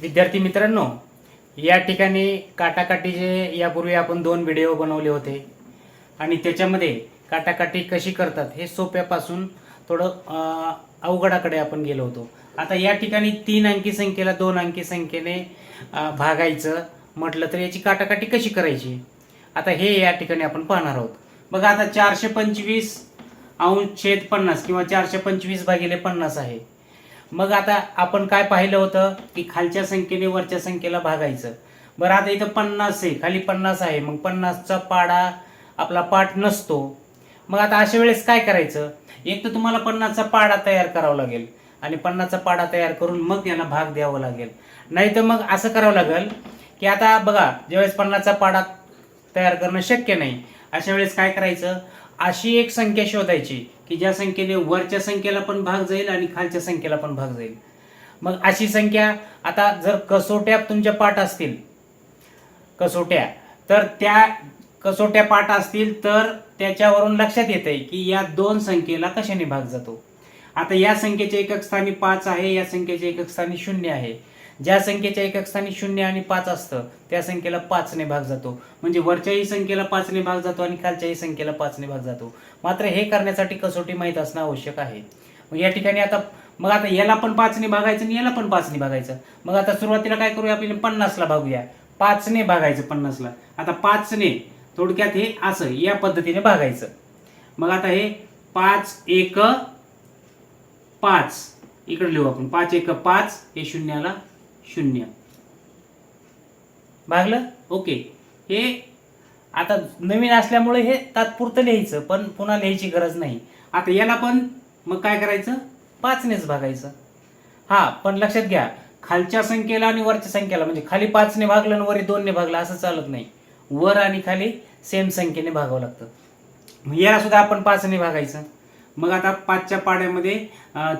विद्यार्थी मित्रांनो या ठिकाणी काटाकाटीचे यापूर्वी आपण दोन व्हिडिओ बनवले होते. आणि त्याच्यामध्ये काटाकाटी कशी करतात हे सोप्यापासून थोडं अवघडाकडे आपण गेलो होतो. आता या ठिकाणी तीन अंकी संख्येला दोन अंकी संख्येने भागायचं म्हटलं तर याची काटाकाटी कशी करायची? आता हे या ठिकाणी आपण पाहणार आहोत. बघा आता चारशे पंचवीस अंश छेद पन्नास किंवा चारशे पंचवीस भागिले पन्नास आहे. मग आता आपण काय पाहिलं होतं की खालच्या संख्येने वरच्या संख्येला भागायचं. बरं आता इथं पन्नास आहे खाली पन्नास आहे मग पन्नासचा पाडा आपला पाठ नसतो. मग आता अशा वेळेस काय करायचं? एक तर तुम्हाला पन्नासचा पाडा तयार करावा लागेल आणि पन्नासचा पाडा तयार करून मग यांना भाग द्यावा लागेल. नाही तर मग असं करावं लागेल की आता बघा ज्यावेळेस पन्नासचा पाडा तयार करणं शक्य नाही अशा वेळेस काय करायचं? अशी एक संख्या शोधायची की ज्या संख्येने वरच्या संख्येला पण भाग जाईल आणि खालच्या संख्येला पण भाग जाईल. मग अशी संख्या आता जर कसोट्या तुमच्या पाठ असतील कसोट्या तर त्या कसोट्या पाठ असतील तर त्याच्यावरून लक्षात येते की या दोन संख्येला कशाने भाग जातो. आता या संख्येच्या एकक स्थानी पाच आहे या संख्येच्या एकक स्थानी शून्य आहे. ज्या संख्येच्या एकक स्थानी शून्य आणि पाच असतं त्या संख्येला पाचने भाग जातो. म्हणजे वरच्याही संख्येला पाचने भाग जातो आणि खालच्याही संख्येला पाचने भाग जातो. मात्र हे करण्यासाठी कसोटी माहीत असणं आवश्यक आहे. मग या ठिकाणी आता मग आता याला पण पाचने भागायचं आणि याला पण पाचने भागायचं. मग आता सुरुवातीला काय करूया आपण पन्नासला भागूया. पाचने भागायचं पन्नासला. आता पाचने थोडक्यात हे असं या पद्धतीने भागायचं. मग आता हे पाच एक पाच. इकडे लिहू आपण. पाच एक पाच हे शून्याला शून्य. भागलं? ओके. हे आता नवीन असल्यामुळे हे तात्पुरतं लिहायचं पण पुन्हा लिहायची गरज नाही. आता याला पण मग काय करायचं? पाचनेच भागायचं. हा पण लक्षात घ्या खालच्या संख्येला आणि वरच्या संख्येला म्हणजे खाली पाचने भागलं आणि वरी दोनने भागलं असं चालत नाही. वर आणि खाली सेम संख्येने भागावं लागतं. याला सुद्धा आपण पाचने भागायचं. मग आता पाचच्या पाड्यामध्ये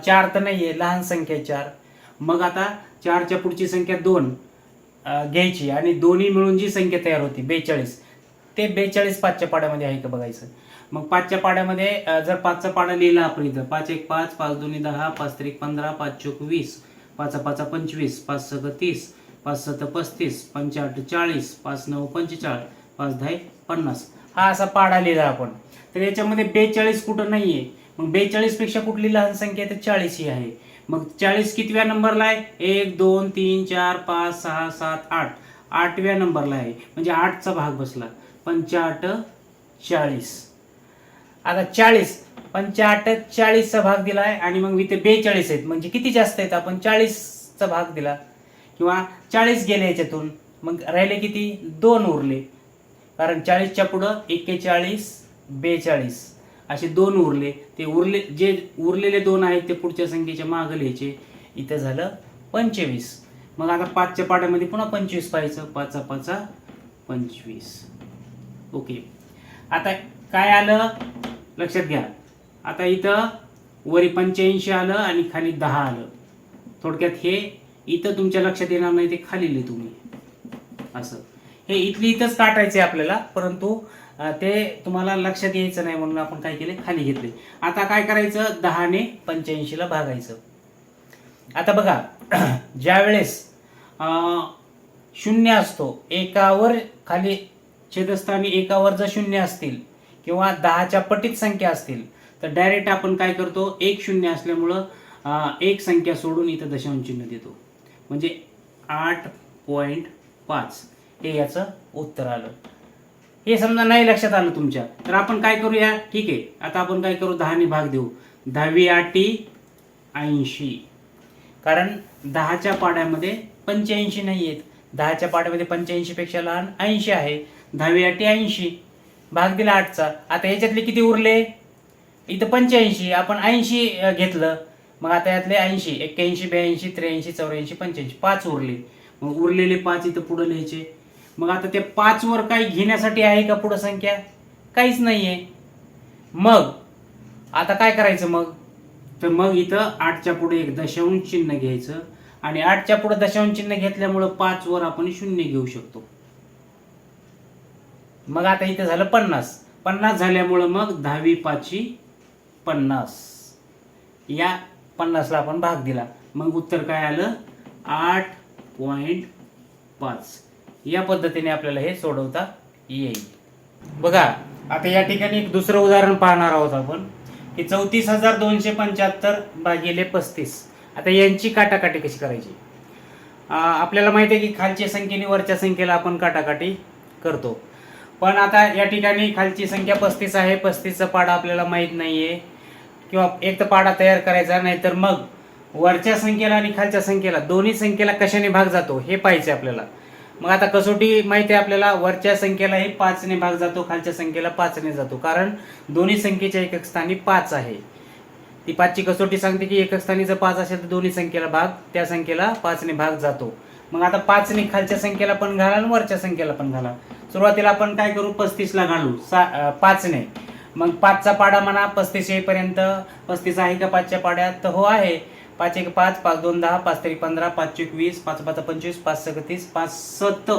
चार तर नाही आहे लहान संख्या चार. मग आता चारच्या पुढची संख्या दोन घ्यायची. आणि दोन्ही मिळून जी संख्या तयार होती बेचाळीस ते बेचाळीस पाचच्या पाड्यामध्ये आहे का बघायचं? मग पाचच्या पाड्यामध्ये जर पाचचा पाडा लिहिला आपण इथं पाच एक पाच पाच दोन्ही दहा पाच त्रिक पंधरा पाच चोक वीस पाच पाच पंचवीस पाच सग तीस पाच सत पस्तीस पंचाठ चाळीस पाच नऊ पंचेचाळीस पाच दहा पन्नास. हा असा पाडा लिहिला आपण. तर याच्यामध्ये बेचाळीस कुठं नाहीये? मग बेचाळीसपेक्षा कुठली लहान संख्या आहे? तर चाळीस ही आहे. मग चाळीस कितव्या नंबरला आहे? एक दोन तीन चार पाच सहा सात आठ. आठव्या नंबरला आहे. म्हणजे आठचा भाग बसला. पंचाठ चाळीस. आता चाळीस पंचाठ चाळीसचा भाग दिलाय आणि मग इथे बेचाळीस आहेत. म्हणजे किती जास्त आहेत? आपण चाळीसचा भाग दिला. किंवा चाळीस गेले याच्यातून. मग राहिले किती? दोन उरले. कारण चाळीसच्या पुढं एक्केचाळीस बेचाळीस. असे दोन उरले. ते उरले जे उरलेले दोन आहेत ते पुढच्या संख्येच्या मागं लिहायचे. इथं झालं पंचवीस. मग आता पाचच्या पाड्यामध्ये पुन्हा पंचवीस पाहायचं. पाचा पाचा पंचवीस. ओके. आता काय आलं? लक्षात घ्या. आता इथं वरी पंच्याऐंशी आलं आणि खाली दहा आलं. थोडक्यात हे इथं तुमच्या लक्षात येणार नाही ते खाली लिहि तुम्ही. असं. हे इथली इथंच काटायचे आपल्याला परंतु ते तुम्हाला लक्षात यायचं नाही म्हणून आपण काय केले? खाली घेतले. आता काय करायचं? दहाने पंच्याऐंशीला भागायचं. आता बघा ज्या वेळेस शून्य असतो एकावर खाली छेदस्थानी एकावर जर शून्य असतील किंवा दहाच्या पटीत संख्या असतील तर डायरेक्ट आपण काय करतो? एक शून्य असल्यामुळं एक संख्या सोडून इथं दशांश चिन्ह देतो. म्हणजे आठ पॉईंट पाच. हे याचं उत्तर आलं. हे समजा नाही लक्षात आलं तुमच्या तर आपण काय करूया? ठीक आहे आता आपण काय करू? दहाने भाग देऊ. दहावी आठी ऐंशी. कारण दहाच्या पाड्यामध्ये पंच्याऐंशी नाही आहेत. दहाच्या पाड्यामध्ये पंच्याऐंशीपेक्षा लहान ऐंशी आहे. दहावी आठी ऐंशी. भाग दिला आठचा. आता याच्यातले किती उरले? इथं पंच्याऐंशी. आपण ऐंशी घेतलं. मग आता यातले ऐंशी. एक्क्याऐंशी ब्याऐंशी त्र्याऐंशी चौऱ्याऐंशी पंच्याऐंशी. पाच उरले. मग उरलेले पाच इथं पुढं लिहायचे. मग आता ते पाच वर काही घेण्यासाठी आहे का पुढं संख्या? काहीच नाहीये. मग आता काय करायचं मग? तर मग इथं आठच्या पुढे एक दशांश चिन्ह घ्यायचं आणि आठच्या पुढे दशांश चिन्ह घेतल्यामुळं पाच वर आपण शून्य घेऊ शकतो. मग आता इथं झालं पन्नास. पन्नास झाल्यामुळं मग दहावी पाचवी पन्नास. या पन्नासला आपण भाग दिला. मग उत्तर काय आलं? आठ पॉईंट पाच. या पद्धतीने आपल्याला हे सोडवता येईल. बघा आता या ठिकाणी एक दुसरं उदाहरण पाहणार आहोत आपण की चौतीस हजार दोनशे पंच्याहत्तर भागिले पस्तीस. आता यांची काटाकाटी कशी करायची? आपल्याला माहिती आहे की खालच्या संख्येने वरच्या संख्येला आपण काटाकाटी करतो. पण आता या ठिकाणी खालची संख्या पस्तीस आहे पस्तीसचा पाडा आपल्याला माहीत नाही आहे किंवा एक तर पाडा तयार करायचा नाही तर मग वरच्या संख्येला आणि खालच्या संख्येला दोन्ही संख्येला कशाने भाग जातो हे पाहिजे आपल्याला. मग आता कसोटी माहिती आहे आपल्याला वरच्या संख्येलाही पाचने भाग जातो खालच्या संख्येला पाचने जातो. कारण दोन्ही संख्येच्या एकक स्थानी पाच आहे. ती पाचची कसोटी सांगते की एकक स्थानी जर पाच असेल तर दोन्ही संख्येला भाग त्या संख्येला पाचने भाग जातो. मग आता पाचने खालच्या संख्येला पण घाला आणि वरच्या संख्येला पण घाला सुरुवातीला आपण काय करू? पस्तीसला घालू. सा पाचने. मग पाचचा पाडा म्हणा पस्तीस येईपर्यंत पस्तीस आहे का पाचच्या पाड्यात? तर हो आहे. पाच एक पाच पाच दोन दहा पाच तरी पंधरा पाच एकवीस वीस पाच पाच पंचवीस पाच सक तीस पाच सत.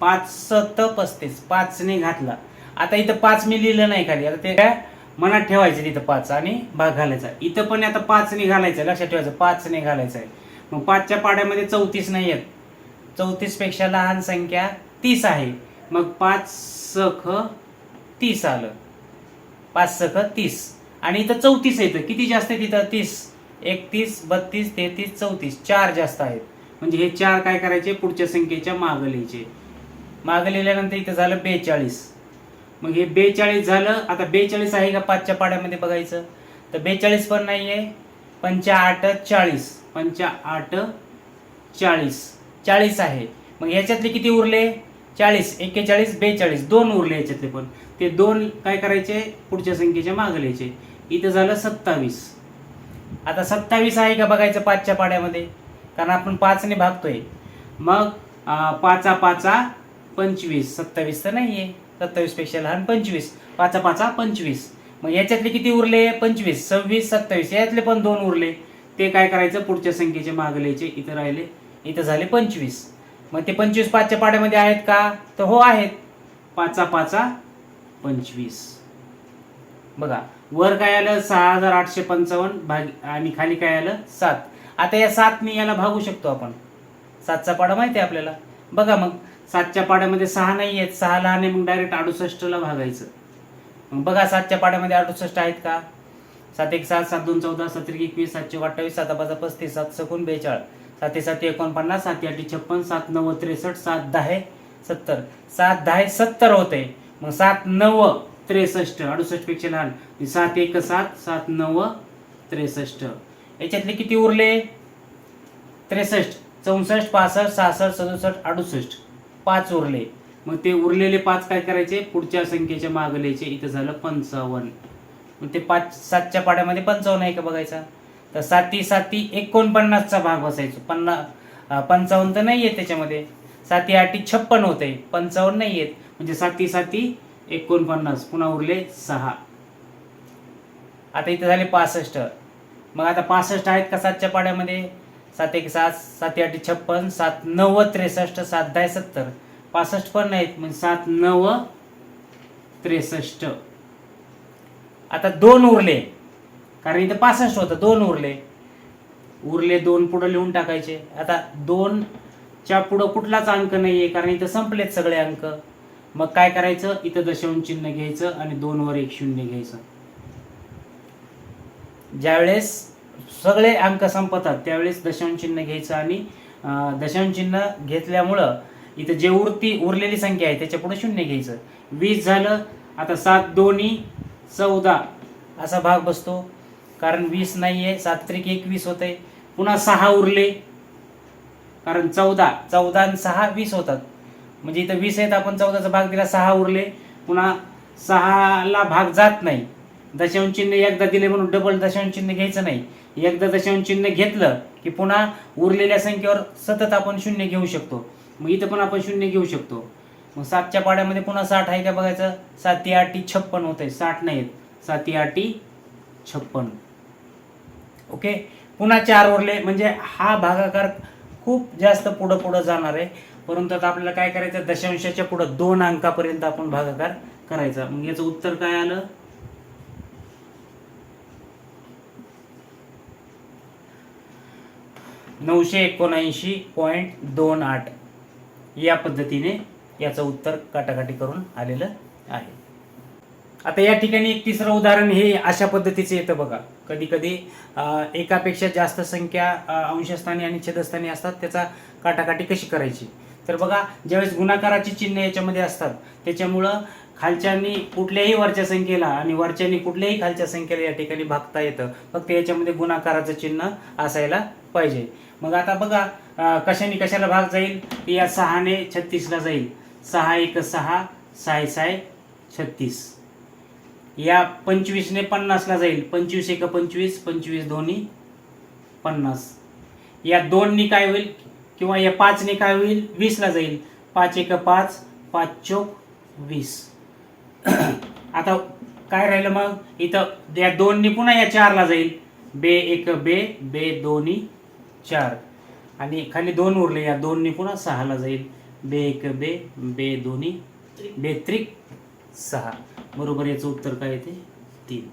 पाच सत पस्तीस. पाचने घातला. आता इथं पाच मी लिहिलं नाही खाली. आता ते काय? मनात ठेवायचं तिथं पाच आणि भाग घालायचा. इथं पण आता पाचने घालायचं लक्षात ठेवायचं पाचने घालायचं आहे. मग पाचच्या पाड्यामध्ये चौतीस नाही आहेत. चौतीसपेक्षा लहान संख्या तीस आहे. मग पाच सख तीस आलं. पाच सख तीस. आणि इथं चौतीस येतं किती जास्त आहे तिथं? तीस. एकतीस बत्तीस तेहतीस चौतीस चार जास्त आहेत. म्हणजे हे चार काय करायचे? पुढच्या संख्येच्या मागं लिहायचे. मागं लिहिल्यानंतर इथं झालं बेचाळीस. मग हे बेचाळीस झालं आता बेचाळीस आहे का पाचच्या पाड्यामध्ये बघायचं? तर बेचाळीस पण नाही आहे पंचा आठ चाळीस. पंचा आठ चाळीस. चाळीस आहे. मग याच्यातले किती उरले? चाळीस. एक्केचाळीस बेचाळीस. दोन उरले याच्यातले पण. ते दोन काय करायचे? पुढच्या संख्येच्या मागं लिहायचे. इथं झालं सत्तावीस. आता सत्तावीस आहे का बघायचं पाचच्या पाड्यामध्ये? कारण आपण पाचने भागतोय. मग पाचा पाचा पंचवीस. सत्तावीस तर नाही आहे सत्तावीसपेक्षा लहान पंचवीस. पाचा पाचा पंचवीस. मग याच्यातले किती उरले? पंचवीस. सव्वीस सत्तावीस. यातले पण दोन उरले. ते काय करायचं? पुढच्या संख्येचे मागलेचे इथं राहिले. इथं झाले पंचवीस. मग ते पंचवीस पाचच्या पाड्यामध्ये आहेत का? तर हो आहेत. पाचा पाचा पंचवीस. बघा. वर काय आलं? सहा हजार आठशे पंचावन्न भाग आणि खाली काय आलं? सात. आता या सातने याला भागू शकतो आपण. सातचा पाडा माहिती आहे आपल्याला? बघा मग. सातच्या पाड्यामध्ये सहा नाही आहेत. सहा लहान आहे मग डायरेक्ट अडुसष्टला भागायचं. मग बघा सातच्या पाड्यामध्ये अडुसष्ट आहेत का? सात एक सात सात दोन चौदा सात एक एकवीस सातशे अठ्ठावीस सात पाच पस्तीस सात सकून बेचाळ सात सात एकोणपन्नास सात आठ छप्पन सात नव्वद त्रेसष्ट सात दहा सत्तर. सात दहा सत्तर होते. मग सात नव्वद त्रेसष्ट. अडुसष्टपेक्षा लहान. सात एक सात सात नव त्रेसष्ट. याच्यातले किती उरले? त्रेसष्ट. चौसष्ट पासष्ट सहासष्ट सदुसष्ट अडुसष्ट. पाच उरले. मग ते उरलेले पाच काय करायचे? पुढच्या संख्येच्या मागलेचे इथं झालं पंचावन्न. मग ते पाच सातच्या पाड्यामध्ये पंचावन्न आहे का बघायचा? तर साती साती एकोणपन्नासचा भाग बसायचो. पन्ना पंचावन्न तर नाही आहेत त्याच्यामध्ये. साती आठी छप्पन होते. पंचावन्न नाही आहेत म्हणजे साती साती एकोणपन्नास पुन्हा उरले सहा. आता इथं झाले पासष्ट. मग आता पासष्ट आहेत का सातच्या पाड्यामध्ये? सात एक सात सात आठ छप्पन सात नव्व त्रेसष्ट सात दहा सत्तर. पासष्ट पण नाहीत म्हणजे सात नव त्रेसष्ट. आता दोन उरले. कारण इथं पासष्ट होतं दोन उरले. उरले दोन पुढं लिहून टाकायचे. आता दोनच्या पुढं कुठलाच अंक नाही आहे कारण इथं संपलेत सगळे अंक. मग काय करायचं? इथं दशांश चिन्ह घ्यायचं आणि दोन वर एक शून्य घ्यायचं. ज्यावेळेस सगळे अंक संपतात त्यावेळेस दशांश चिन्ह घ्यायचं आणि अं, दशांश चिन्ह घेतल्यामुळं इथं जे उरती उरलेली संख्या आहे त्याच्या पुढे शून्य घ्यायचं. वीस झालं आता सात दोन्ही चौदा असा भाग बसतो. कारण वीस नाही आहे सात त्रिक एकवीस आहे पुन्हा सहा उरले. कारण चौदा चौदा आणि सहा वीस होतात. म्हणजे इथं वीस आहेत आपण चौदाचा भाग दिला सहा उरले. पुन्हा सहाला भाग जात नाही. दशांश चिन्ह एकदा दिले म्हणून डबल दशांश चिन्ह घ्यायचं नाही. एकदा दशांश चिन्ह घेतलं की पुन्हा उरलेल्या संख्येवर सतत आपण शून्य घेऊ शकतो. मग इथं पण आपण शून्य घेऊ शकतो. मग सातच्या पाड्यामध्ये पुन्हा साठ आहे का बघायचं? साती आठी छप्पन होत आहे साठ नाहीत साती आठी छप्पन. ओके? पुन्हा चार उरले. म्हणजे हा भागाकार खूप जास्त पुढं पुढं जाणार आहे. परंतु आता आपल्याला काय करायचं दशांशाच्या पुढं दोन अंकापर्यंत आपण भागाकार करायचा. मग याचं उत्तर काय आलं? नऊशे एकोणऐंशी पॉईंट दोन आठ. या पद्धतीने याचं उत्तर काटाकाटी करून आलेलं आहे. आता या ठिकाणी एक तिसरं उदाहरण हे अशा पद्धतीचे येतं बघा. कधी कधी एकापेक्षा जास्त संख्या अंशस्थानी आणि छेदस्थानी असतात त्याचा काटाकाटी कशी करायची? तर बघा ज्यावेळेस गुणाकाराची चिन्ह याच्यामध्ये असतात त्याच्यामुळं खालच्यांनी कुठल्याही वरच्या संख्येला आणि वरच्यांनी कुठल्याही खालच्या संख्येला या ठिकाणी भागता येतं. फक्त याच्यामध्ये गुणाकाराचं चिन्ह असायला पाहिजे. मग आता बघा कशाने कशाला भाग जाईल? या सहाने छत्तीसला जाईल. सहा एक सहा साय साय छत्तीस. या पंचवीसने पन्नासला जाईल. पंचवीस एक पंचवीस पंचवीस दोन्ही पन्नास. या दोननी काय होईल? किंवा या पाचने काय होईल? वीसला जाईल. पाच एक पाच पाच चोक वीस. आता काय राहिलं मग? इथं या दोननी पुन्हा या चारला जाईल. बे एक बे बे दोन्ही चार. आणि खाली दोन उरले या दोननी पुन्हा सहाला जाईल. बे एक बे बे दोन्ही बेत्रिक सहा. बरोबर याचं उत्तर काय येते? तीन.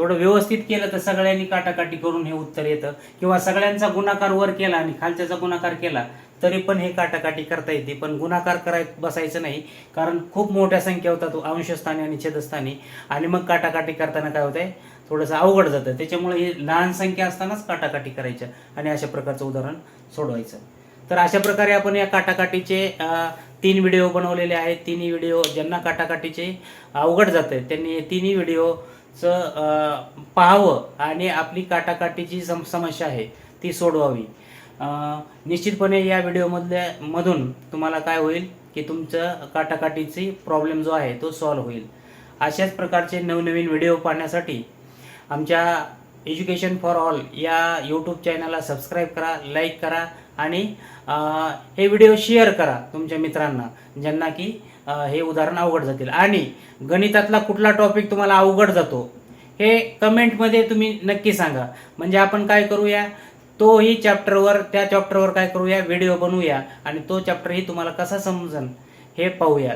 थोडं व्यवस्थित केलं तर सगळ्यांनी काटाकाटी करून हे उत्तर येतं. किंवा सगळ्यांचा गुणाकार वर केला आणि खालच्याचा गुणाकार केला तरी पण हे काटाकाटी करता येते. पण गुणाकार कराय बसायचं नाही कारण खूप मोठ्या संख्या होतात अंशस्थानी आणि छेदस्थानी. आणि मग काटाकाटी करताना काय होतंय? थोडंसं अवघड जातं. त्याच्यामुळे हे लहान संख्या असतानाच काटाकाटी करायच्या आणि अशा प्रकारचं उदाहरण सोडवायचं. तर अशा प्रकारे आपण या काटाकाटीचे तीन व्हिडिओ बनवलेले आहेत. तिन्ही व्हिडिओ ज्यांना काटाकाटीचे अवघड जातं त्यांनी हे तिन्ही व्हिडिओ चं पाहावं आणि आपली काटाकाटीची सम समस्या आहे ती सोडवावी. निश्चितपणे या व्हिडिओमधल्या मधून तुम्हाला काय होईल की तुमचं काटाकाटीची प्रॉब्लेम जो आहे तो सॉल्व्ह होईल. अशाच प्रकारचे नवनवीन व्हिडिओ पाहण्यासाठी आमच्या एज्युकेशन फॉर ऑल या यूट्यूब चॅनलला सबस्क्राईब करा लाईक करा आणि हे व्हिडिओ शेअर करा तुमच्या मित्रांना ज्यांना की हे उदाहरण अवघड जातील. आणि गणितातला कुठला टॉपिक तुम्हाला अवघड जातो हे कमेंटमध्ये तुम्ही नक्की सांगा. म्हणजे आपण काय करूया तोही चॅप्टरवर त्या चॅप्टरवर काय करूया व्हिडिओ बनवूया आणि तो चॅप्टरही तुम्हाला कसा समजन हे पाहूया.